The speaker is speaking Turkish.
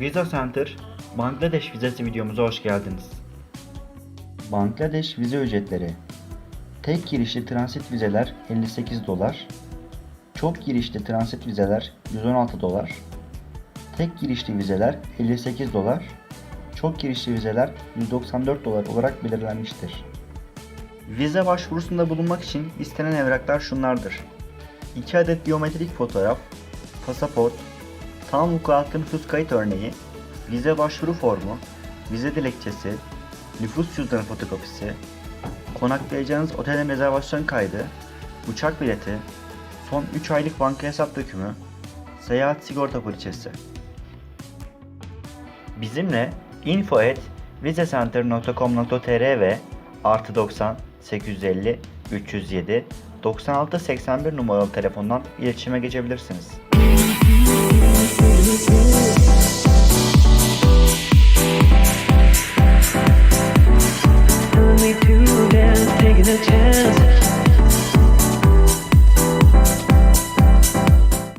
Visa Center, Bangladeş vizesi videomuza hoş geldiniz. Bangladeş vize ücretleri. Tek girişli transit vizeler 58 dolar. Çok girişli transit vizeler 116 dolar. Tek girişli vizeler 58 dolar. Çok girişli vizeler 194 dolar olarak belirlenmiştir. Vize başvurusunda bulunmak için istenen evraklar şunlardır. 2 adet biyometrik fotoğraf, pasaport, tam vukuatlı nüfus kayıt örneği, vize başvuru formu, vize dilekçesi, nüfus cüzdanı fotokopisi, konaklayacağınız otelin rezervasyon kaydı, uçak bileti, son 3 aylık banka hesap dökümü, seyahat sigorta poliçesi. Bizimle info at vizecenter.com.tr ve artı 90 850 307 96 81 numaralı telefondan iletişime geçebilirsiniz.